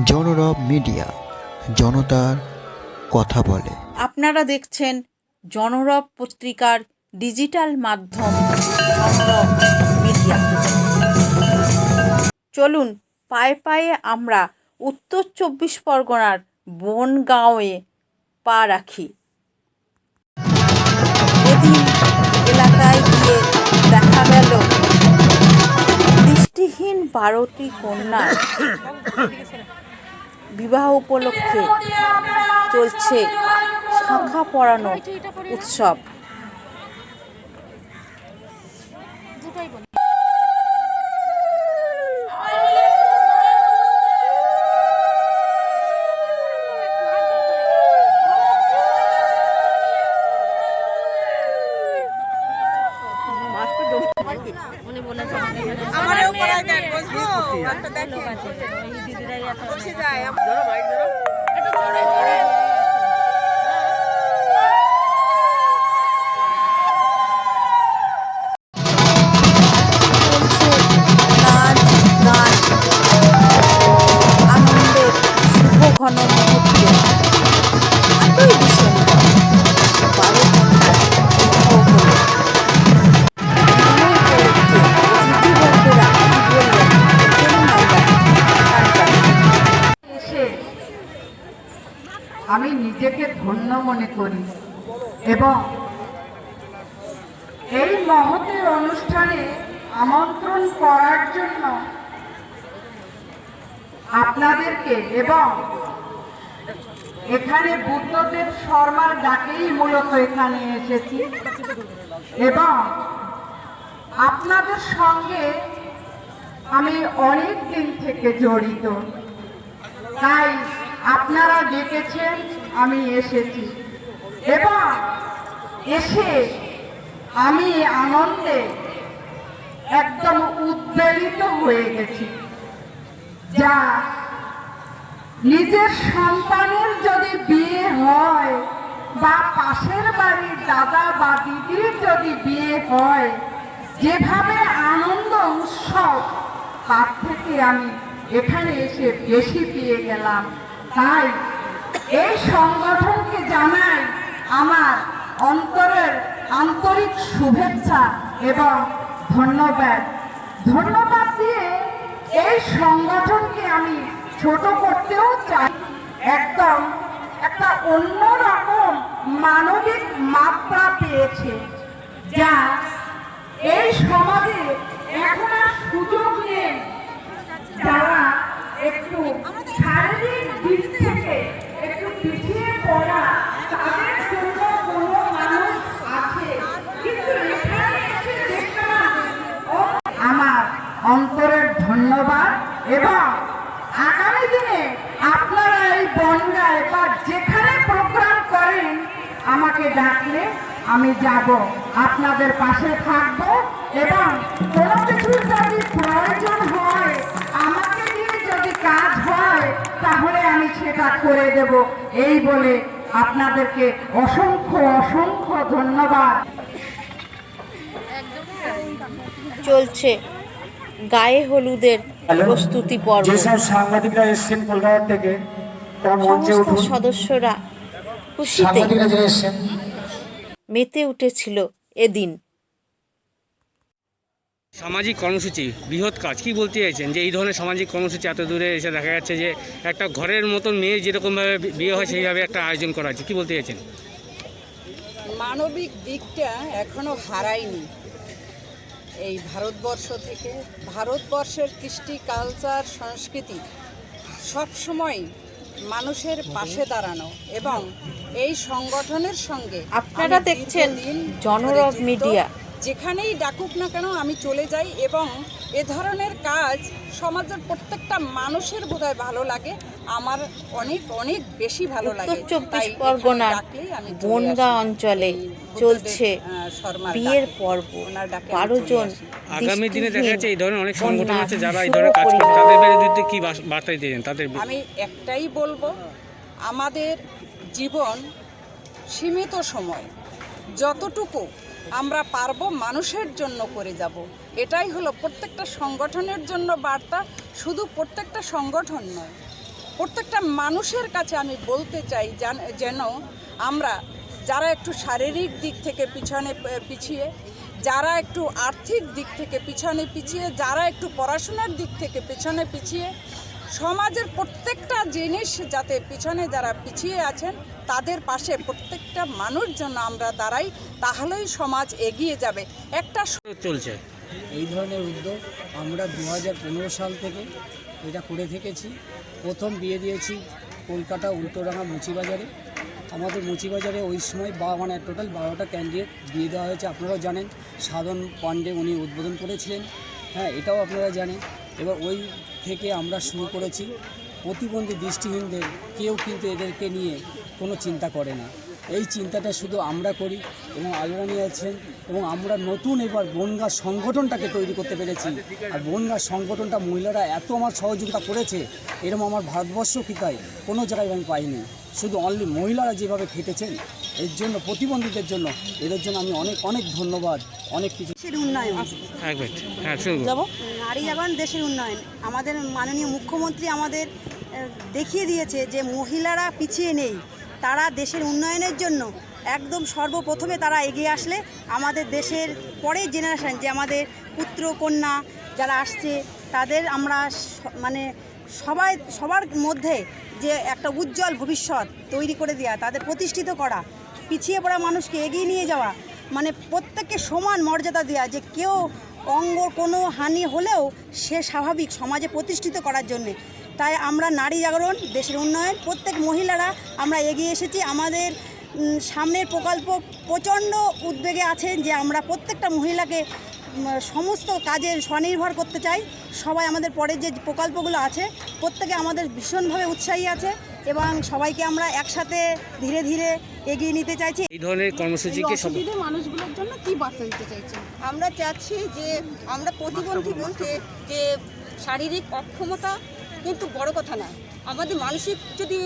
জনরব media, জনতার কথা বলে। আপনারা দেখছেন জনরব পত্রিকার ডিজিটাল মাধ্যম মিডিয়া। চলুন, পায়ে পায়ে আমরা উত্তর চব্বিশ পরগনার বনগাঁওয়ে পা রাখি। এদিন এলাকায় গিয়ে দেখা গেল, দৃষ্টিহীন বারোটি কন্যা। বিবাহ উপলক্ষে চলছে শাখা পরানো উৎসব। আমারও করাই দেন বুঝবো একটা দেখেন বসে যায় আমি নিজেকে ধন্য মনে করি। এবং এই মহতের অনুষ্ঠানে আমন্ত্রণ করার জন্য আপনাদেরকে এবং এখানে বুদ্ধদেব শর্মার ডাকেই মূলত এখানে এসেছি। এবং আপনাদের সঙ্গে আমি অনেক দিন থেকে জড়িত। তাই আপনারা ডেকেছেন, আমি এসেছি। এবং এসে আমি আনন্দে একদম উদ্বেলিত হয়ে গেছি। যা নিজের সন্তানের যদি বিয়ে হয় বা পাশের বাড়ির দাদা বা দিদির যদি বিয়ে হয়, যেভাবে আনন্দ উৎসব, তার থেকে আমি এখানে এসে বেশি পেয়ে গেলাম। তাই এই সংগঠনকে জানাই আমার অন্তরের আন্তরিক শুভেচ্ছা এবং ধন্যবাদ। ধন্যবাদ দিয়ে এই সংগঠনকে আমি ছোট করতেও চাই। একদম একটা অন্যরকম মানবিক মাত্রা পেয়েছে, যা এই সমাজে এখন আর সুযোগ নেই যারা একটু শারীরিক দিক থেকে একটু পিছিয়ে পড়া তাদের জন্য কোনো মানুষ আছে কিন্তু এখানে এসে দেখলাম ও আমার অন্তরের ধন্যবাদ এবং আগামী দিনে আপনারা এই বনগায় বা যেখানে প্রোগ্রাম করেন আমাকে ডাকলে আমি যাব। আপনাদের পাশে থাকব এবং কোনো কিছুর যদি প্রয়োজন হয় আমাকে দিয়ে যদি কাজ হয় তাহলে আমি সেটা করে দেব। এই বলে আপনাদেরকে অসংখ্য অসংখ্য ধন্যবাদ। চলছে গায়ে হলুদের প্রস্তুতি পর্ব। যেসব সাংবাদিকরা এসছেন কলকাতা থেকে তারা মঞ্চে উঠুন। সদস্যরা খুশিতে মেতে উঠেছিল এদিন। সামাজিক কর্মসূচি বৃহৎ কাজ। কি বলতে চাইছেন যে এই ধরনের সামাজিক কর্মসূচি এত দূরে এসে দেখা যাচ্ছে যে একটা ঘরের মতন মেয়ে যেরকমভাবে বিয়ে হয় সেইভাবে একটা আয়োজন করা হচ্ছে কি বলতে চাইছেন? মানবিক দিকটা এখনও হারায়নি। এই ভারতবর্ষ থেকে ভারতবর্ষের কৃষ্টি কালচার সংস্কৃতি সবসময় মানুষের পাশে দাঁড়ানো এবং এই সংগঠনের সঙ্গে আপনারা দেখছেন জনরব মিডিয়া। যেখানেই ডাকুক না কেন আমি চলে যাই এবং এ ধরনের কাজ সমাজের প্রত্যেকটা মানুষের বোধহয় ভালো লাগে। আমার অনেক অনেক বেশি ভালো লাগে। উত্তর চব্বিশ চলে বনগাঁ। অঞ্চলে চলছে বিয়ের। পর্ব। বারো জন আগামী দিনে দেখা যাচ্ছে এই ধরনের অনেক সংগঠন আছে যারা এই ধরনের কাজ করে তাদের বিরুদ্ধে কি বার্তা দিয়েছেন তাদের আমি একটাই বলব আমাদের জীবন সীমিত সময়। যতটুকু আমরা পারব মানুষের জন্য করে যাব। এটাই হলো প্রত্যেকটা সংগঠনের জন্য বার্তা, শুধু প্রত্যেকটা সংগঠন নয়। প্রত্যেকটা মানুষের কাছে আমি বলতে চাই যেন আমরা যারা একটু শারীরিক দিক থেকে পিছনে, পিছিয়ে, যারা একটু আর্থিক দিক থেকে পিছনে পিছিয়ে, যারা একটু পড়াশোনার দিক থেকে পিছনে পিছিয়ে সমাজের প্রত্যেকটা জিনিস যাতে পিছনে যারা পিছিয়ে আছেন তাদের পাশে প্রত্যেকটা মানুষ জন্য আমরা দাঁড়াই তাহলেই সমাজ এগিয়ে যাবে। একটা চলছে। এই ধরনের উদ্যোগ আমরা দু হাজার পনেরো সাল থেকে এটা করে থেকেছি। প্রথম বিয়ে দিয়েছি কলকাতা উল্টোডাঙ্গা মুচিবাজারে। আমাদের মুচিবাজারে ওই সময় বা মানে টোটাল বারোটা ক্যান্ডিডেট বিয়ে দেওয়া হয়েছে। আপনারাও জানেন সাধন পাণ্ডে উনি উদ্বোধন করেছিলেন। হ্যাঁ এটাও আপনারা জানেন। এবার ওই থেকে আমরা শুরু করেছি। প্রতিবন্ধী দৃষ্টিহীনদের কেউ কিন্তু এদেরকে নিয়ে কোনো চিন্তা করে না। এই চিন্তাটা শুধু আমরা করি এবং আলোরানি আছেন এবং আমরা নতুন এবার বনগা সংগঠনটাকে তৈরি করতে পেরেছি। আর বনগা সংগঠনটা মহিলারা এত আমার সহযোগিতা করেছে এরকম আমার ভারতবর্ষ কি তাই? কোনো জায়গায় আমি পাইনি। শুধু অনলি মহিলারা যেভাবে খেটেছেন এর জন্য প্রতিবন্ধীদের জন্য এদের জন্য আমি অনেক অনেক ধন্যবাদ অনেক কিছু। দেশের উন্নয়ন। হ্যাঁ করুন। নারী জাগরণ দেশের উন্নয়ন। আমাদের মাননীয় মুখ্যমন্ত্রী আমাদের দেখিয়ে দিয়েছে যে মহিলারা পিছিয়ে নেই। তারা দেশের উন্নয়নের জন্য একদম সর্বপ্রথমে তারা এগিয়ে আসলে আমাদের দেশের পরের জেনারেশান যে আমাদের পুত্র কন্যা যারা আসছে তাদের আমরা মানে সবাই সবার মধ্যে যে একটা উজ্জ্বল ভবিষ্যৎ তৈরি করে দেওয়া তাদের প্রতিষ্ঠিত করা পিছিয়ে পড়া মানুষকে এগিয়ে নিয়ে যাওয়া মানে প্রত্যেককে সমান মর্যাদা দেওয়া যে কেউ অঙ্গ কোনো হানি হলেও সে স্বাভাবিক সমাজে প্রতিষ্ঠিত করার জন্যে। তাই আমরা নারী জাগরণ, দেশের উন্নয়ন, প্রত্যেক মহিলারা আমরা এগিয়ে এসেছি। আমাদের সামনের প্রকল্প প্রচণ্ড উদ্বেগে আছেন যে আমরা প্রত্যেকটা মহিলাকে সমস্ত কাজে স্বনির্ভর করতে চাই। সবাই আমাদের পরের যে প্রকল্পগুলো আছে, প্রত্যেকে আমাদের ভীষণভাবে উৎসাহী আছে এবং সবাইকে আমরা একসাথে ধীরে ধীরে এগিয়ে নিতে চাইছি। এই ধরনের কর্মসূচিকে সব মানুষগুলোর জন্য কি বার্তা দিতে চাইছেন আমরা চাচ্ছি যে আমরা প্রতিবন্ধী বলতে যে শারীরিক অক্ষমতা কিন্তু বড় কথা না। আমাদের মানসিক যদি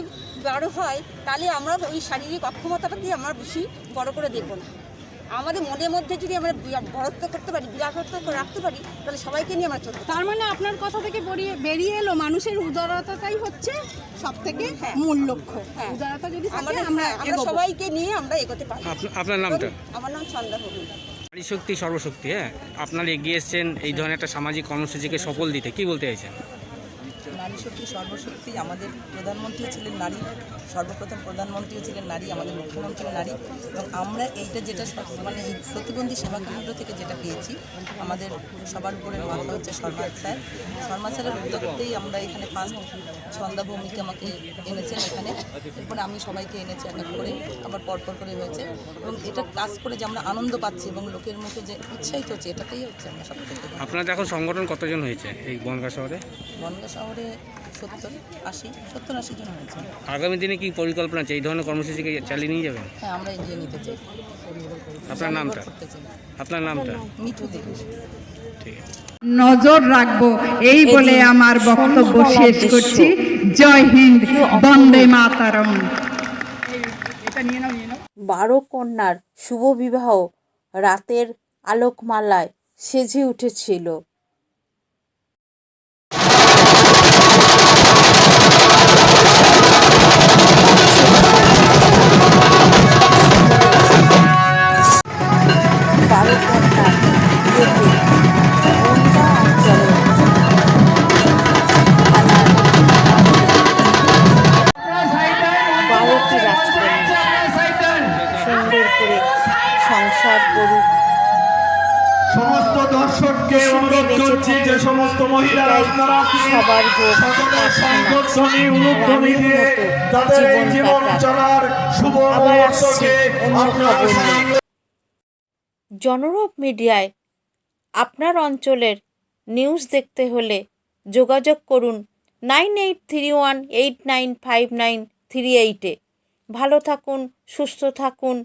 বড় হয় তাহলে আমরা ওই শারীরিক অক্ষমতাটাকে আমরা বেশি বড় করে দেখব না। আমাদের মনের মধ্যে যদি আমরা বিরা- বড়ত্ব করতে পারি বিরাটত্ব রাখতে পারি তাহলে সবাইকে নিয়ে আমরা চলতে তার মানে আপনার কথা থেকে বেরিয়ে বেরিয়ে এলো মানুষের উদারতাটাই হচ্ছে সব থেকে হ্যাঁ। মূল লক্ষ্য। হ্যাঁ। উদারতা যদি থাকে আমরা হ্যাঁ, আমরা সবাইকে নিয়ে আমরা এগোতে পারি। আপনার নামটা? আমার নাম সন্ধ্যা ভবন নারী শক্তি সর্বশক্তি হ্যাঁ? আপনারা এগিয়ে এসছেন এই ধরনের একটা সামাজিক কর্মসূচিকে সফল দিতে কি বলতে চাইছেন? নারী শক্তি সর্বশক্তি আমাদের প্রধানমন্ত্রীও ছিলেন নারী সর্বপ্রথম প্রধানমন্ত্রীও ছিলেন নারী আমাদের মুখ্যমন্ত্রীও নারী। এবং আমরা এইটা যেটা মানে এই প্রতিবন্ধী সেবা কেন্দ্র থেকে যেটা পেয়েছি আমাদের সবার উপরে মাথা হচ্ছে শর্মা স্যার। শর্মা স্যারের উদ্যোগতেই আমরা এখানে ফার্স্ট সন্ধ্যা ভৌমিক আমাকে এনেছেন এখানে। এরপরে আমি সবাইকে এনেছি এক এক করে আবার পরপর করে হয়েছে। এবং এটা কাজ করে যে আমরা আনন্দ পাচ্ছি এবং লোকের মুখে যে উৎসাহিত হচ্ছে এটাতেই হচ্ছে আমরা সব থেকে আপনাদের এখন সংগঠন কতজন হয়েছে এই বনগা শহরে? বনগা শহরে সত্তর আশি সত্তর আশি জন হয়েছে। আগামী দিনে কি পরিকল্পনা আছে? এই ধরনের কর্মসূচিকে চালিয়ে নিয়ে যাবেন? হ্যাঁ আমরা এগিয়ে নিতে চাই। আপনার নামটা? আপনার নামটা? মিঠু দেবী ঠিক আছে। নজর রাখব এই বলে আমার বক্তব্য শেষ করছি। জয় হিন্দ বন্দে মাতারম। বারো কন্যার শুভ বিবাহ রাতের আলোকমালায় সেজে উঠেছিল। সংসার করুক। সমস্ত দর্শককে অনুরোধ করছি যে সমস্ত মহিলারা আপনারা সবার সকলের সংকটধ্বনি দিয়ে তাদের এই জীবন চলার শুভ মুহূর্তকে জনরব মিডিয়ায় আপনার অঞ্চলের নিউজ দেখতে হলে যোগাযোগ করুন nine eight three one eight nine five nine three এইটে। ভালো থাকুন সুস্থ থাকুন